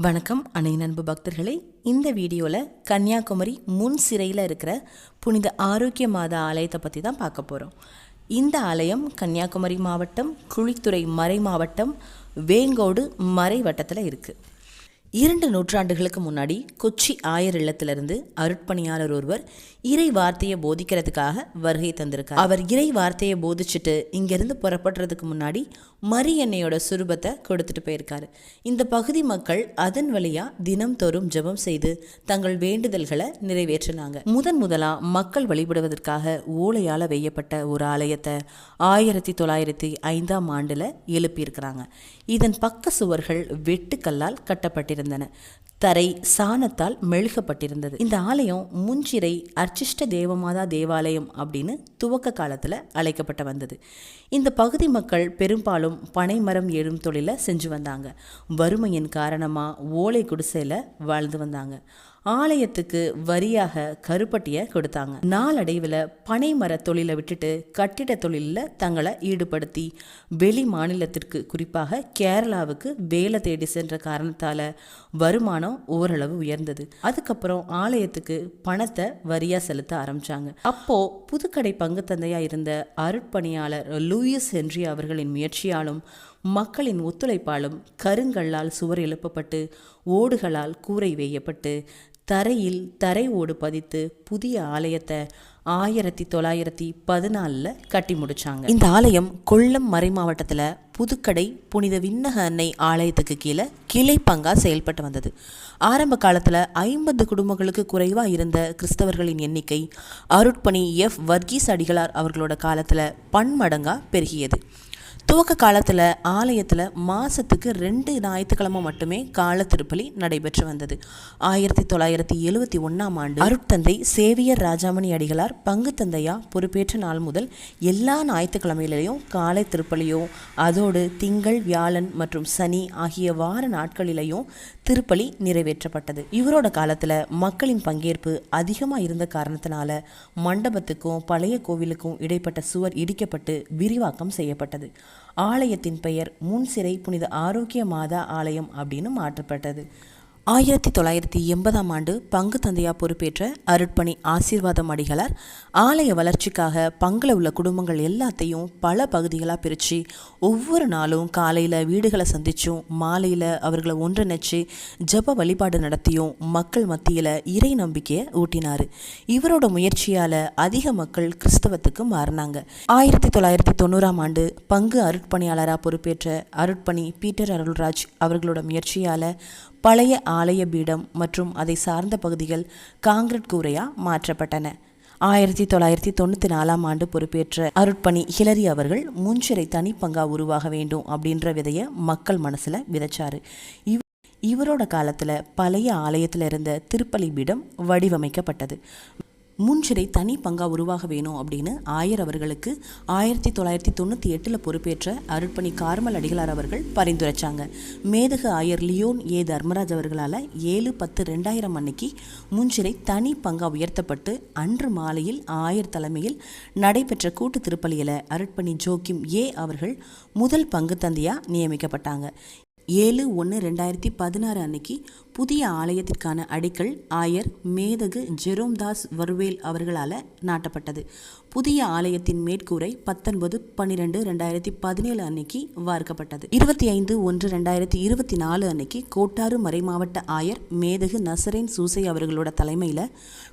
வணக்கம் அனை நண்பு பக்தர்களே. இந்த வீடியோவில் கன்னியாகுமரி முன் சிறையில் இருக்கிற புனித ஆரோக்கிய மாதா ஆலயத்தை பற்றி தான் பார்க்க போகிறோம் இந்த ஆலயம் கன்னியாகுமரி மாவட்டம் குழித்துறை மறை மாவட்டம் வேங்கோடு மறை வட்டத்தில் இருக்குது இரண்டு நூற்றாண்டுகளுக்கு முன்னாடி கொச்சி ஆயர் இல்லத்திலிருந்து அருட்பணியாளர் ஒருவர் இறை வார்த்தையை போதிக்கிறதுக்காக வருகை தந்திருக்கார். அவர் இறை வார்த்தையை போதிச்சுட்டு இங்கிருந்து புறப்படுறதுக்கு முன்னாடி மரி எண்ணெயோட சுரூபத்தை கொடுத்துட்டு போயிருக்காரு. இந்த பகுதி மக்கள் அதன் வழியா தினம்தோறும் ஜெபம் செய்து தங்கள் வேண்டுதல்களை நிறைவேற்றினாங்க. முதன் முதலா மக்கள் வழிபடுவதற்காக ஓலையால வெய்யப்பட்ட ஒரு ஆலயத்தை ஆயிரத்தி தொள்ளாயிரத்தி ஐந்தாம் ஆண்டுல எழுப்பியிருக்கிறாங்க. இதன் பக்க சுவர்கள் வெட்டுக்கல்லால் கட்டப்பட்டிருந்தன தரை சாணத்தால் மெழுகப்பட்டிருந்தது. இந்த ஆலயம் முஞ்சிறை அர்ச்சிஷ்ட தேவமாதா தேவாலயம் அப்படின்னு துவக்க காலத்தில் அழைக்கப்பட்டு வந்தது. இந்த பகுதி மக்கள் பெரும்பாலும் பனைமரம் ஏழும் தொழிலை செஞ்சு வந்தாங்க. வறுமையின் காரணமாக ஓலை குடிசையில் வாழ்ந்து வந்தாங்க. ஆலயத்துக்கு வரியாக கருப்பட்டியை கொடுத்தாங்க. நாளடைவில் பனைமர தொழிலை விட்டுட்டு கட்டிட தொழிலில் தங்களை ஈடுபடுத்தி வெளி மாநிலத்திற்கு குறிப்பாக கேரளாவுக்கு வேலை தேடி சென்ற காரணத்தால் வருமானம் ஓரளவு உயர்ந்தது. அதுக்கப்புறம் ஆலயத்துக்கு பணத்தை வரியாக செலுத்த ஆரம்பிச்சாங்க. அப்போ புதுக்கடை பங்கு தந்தையாக இருந்த அருட்பணியாளர் லூயிஸ் ஹென்றி அவர்களின் முயற்சியாலும் மக்களின் ஒத்துழைப்பாலும் கருங்கல்லால் சுவர் எழுப்பப்பட்டு ஓடுகளால் கூரை வேயப்பட்டு தரையில் தரை ஓடு பதித்து புதிய ஆலயத்தை ஆயிரத்தி தொள்ளாயிரத்தி பதினாலில் கட்டி முடித்தாங்க இந்த ஆலயம் கொல்லம் மறை மாவட்டத்தில் புதுக்கடை புனித விண்ணக அன்னை ஆலயத்துக்கு கீழே கிளை பங்கா செயல்பட்டு வந்தது. ஆரம்ப காலத்தில் ஐம்பது குடும்பங்களுக்கு குறைவாக இருந்த கிறிஸ்தவர்களின் எண்ணிக்கை அருட்பணி எஃப் வர்கீஸ் அடிகளார் அவர்களோட காலத்தில் பன்மடங்கா பெருகியது. துவக்க காலத்தில் ஆலயத்தில் மாதத்துக்கு ரெண்டு ஞாயிற்றுக்கிழமை மட்டுமே கால திருப்பலி நடைபெற்று வந்தது. ஆயிரத்தி தொள்ளாயிரத்தி எழுவத்தி ஒன்றாம் ஆண்டு அருட்தந்தை சேவியர் ராஜாமணி அடிகளார் பங்கு தந்தையா பொறுப்பேற்ற நாள் முதல் எல்லா ஞாயிற்றுக்கிழமையிலையும் காலை திருப்பலியும் அதோடு திங்கள் வியாழன் மற்றும் சனி ஆகிய வார நாட்களிலையும் திருப்பலி நிறைவேற்றப்பட்டது. இவரோட காலத்தில் மக்களின் பங்கேற்பு அதிகமாக இருந்த காரணத்தினால மண்டபத்துக்கும் பழைய கோவிலுக்கும் இடைப்பட்ட சுவர் இடிக்கப்பட்டு விரிவாக்கம் செய்யப்பட்டது. ஆலயத்தின் பெயர் முன்சிறை புனித ஆரோக்கிய மாதா ஆலயம் அப்படின்னு மாற்றப்பட்டது. ஆயிரத்தி தொள்ளாயிரத்தி எண்பதாம் ஆண்டு பங்கு தந்தையா பொறுப்பேற்ற அருட்பணி ஆசீர்வாதம் அடிகளார். ஆலய வளர்ச்சிக்காக பங்கில் உள்ள குடும்பங்கள் எல்லாத்தையும் பல பகுதிகளாக பிரித்து ஒவ்வொரு நாளும் காலையில் வீடுகளை சந்திச்சும் மாலையில் அவர்களை ஒன்றிணைச்சு ஜப வழிபாடு நடத்தியும் மக்கள் மத்தியில் இறை நம்பிக்கையை ஊட்டினார். இவரோட முயற்சியால் அதிக மக்கள் கிறிஸ்தவத்துக்கு மாறினாங்க. ஆயிரத்தி தொள்ளாயிரத்தி தொண்ணூறாம் ஆண்டு பங்கு அருட்பணியாளராக பொறுப்பேற்ற அருட்பணி பீட்டர் அருள்ராஜ் அவர்களோட முயற்சியால் பழைய ஆலய பீடம் மற்றும் அதை சார்ந்த பகுதிகள் காங்கிரட் கூரையா மாற்றப்பட்டன. ஆயிரத்தி தொள்ளாயிரத்தி தொண்ணூற்றி நாலாம் ஆண்டு பொறுப்பேற்ற அருட்பணி ஹிலரி அவர்கள் முன்சிறை தனிப்பங்கா உருவாக வேண்டும் அப்படின்ற விதையை மக்கள் மனசில் விதைச்சாரு. இவ் இவரோட காலத்தில் பழைய ஆலயத்தில் இருந்த திருப்பலி பீடம் வடிவமைக்கப்பட்டது. முன்சிறை தனி பங்கா உருவாக வேணும் அப்படின்னு ஆயர் அவர்களுக்கு ஆயிரத்தி தொள்ளாயிரத்தி தொண்ணூற்றி எட்டில் பொறுப்பேற்ற அருட்பணி கார்மல் அடிகளார் அவர்கள் பரிந்துரைச்சாங்க. மேதகு ஆயர் லியோன் ஏ. தர்மராஜ் அவர்களால் ஏழு பத்து ரெண்டாயிரம் அன்னைக்கு முன்சிறை தனி பங்கா உயர்த்தப்பட்டு அன்று மாலையில் ஆயர் தலைமையில் நடைபெற்ற கூட்டு திருப்பலியில் அருட்பணி ஜோக்கிம் ஏ. அவர்கள் முதல் பங்கு தந்தையாக நியமிக்கப்பட்டாங்க. ஏழு ஒன்று ரெண்டாயிரத்தி பதினாறு அன்னைக்கு புதிய ஆலயத்திற்கான அடிக்கல் ஆயர் மேதகு ஜெரோம்தாஸ் வர்வேல் அவர்களால் நாட்டப்பட்டது. புதிய ஆலயத்தின் மேற்கூரை பத்தொன்பது பன்னிரெண்டு ரெண்டாயிரத்தி பதினேழு அன்னைக்கு வார்க்கப்பட்டது. இருபத்தி ஐந்து ஒன்று ரெண்டாயிரத்தி இருபத்தி நாலு அன்னைக்கு கோட்டாறு மறைமாவட்ட ஆயர் மேதகு நசரேன் சூசை அவர்களோட தலைமையில்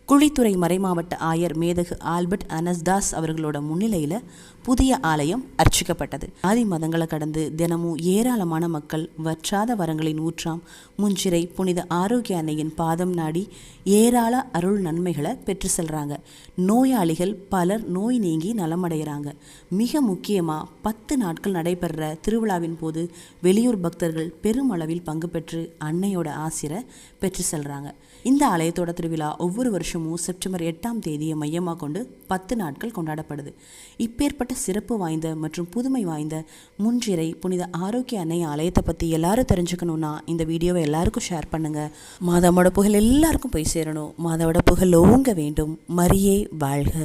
குழித்துறை மறைமாவட்ட ஆயர் மேதகு ஆல்பர்ட் அனஸ்தாஸ் அவர்களோட முன்னிலையில் புதிய ஆலயம் அர்ச்சிக்கப்பட்டது. ஆதி மதங்களை கடந்து தினமும் ஏராளமான மக்கள் வற்றாத வரங்களின் ஊற்றாம் முஞ்சிறை புனித ஆரோக்கிய அன்னையின் பாதம் நாடி ஏராள அருள் நன்மைகளை பெற்று செல்றாங்க. நோயாளிகள் பலர் நோய் நீங்கி நலமடைகிறாங்க. மிக முக்கியமாக பத்து நாட்கள் நடைபெற திருவிழாவின் போது வெளியூர் பக்தர்கள் பெருமளவில் பங்கு பெற்று அன்னையோட ஆசிரை பெற்று செல்றாங்க. இந்த ஆலயத்தோட திருவிழா ஒவ்வொரு வருஷமும் செப்டம்பர் எட்டாம் தேதியை மையமாக கொண்டு பத்து நாட்கள் கொண்டாடப்படுது. இப்பேற்பட்ட சிறப்பு வாய்ந்த மற்றும் புதுமை வாய்ந்த முன்றிரை புனித ஆரோக்கிய அன்னை ஆலயத்தை பற்றி எல்லாரும் தெரிஞ்சுக்கணுன்னா இந்த வீடியோவை எல்லாருக்கும் ஷேர் பண்ணுங்க. மாதாவோட புகழ் எல்லாருக்கும் போய் சேரணும். மாதாவோட புகழ் ஓங்க வேண்டும். மரியே வாழ்க.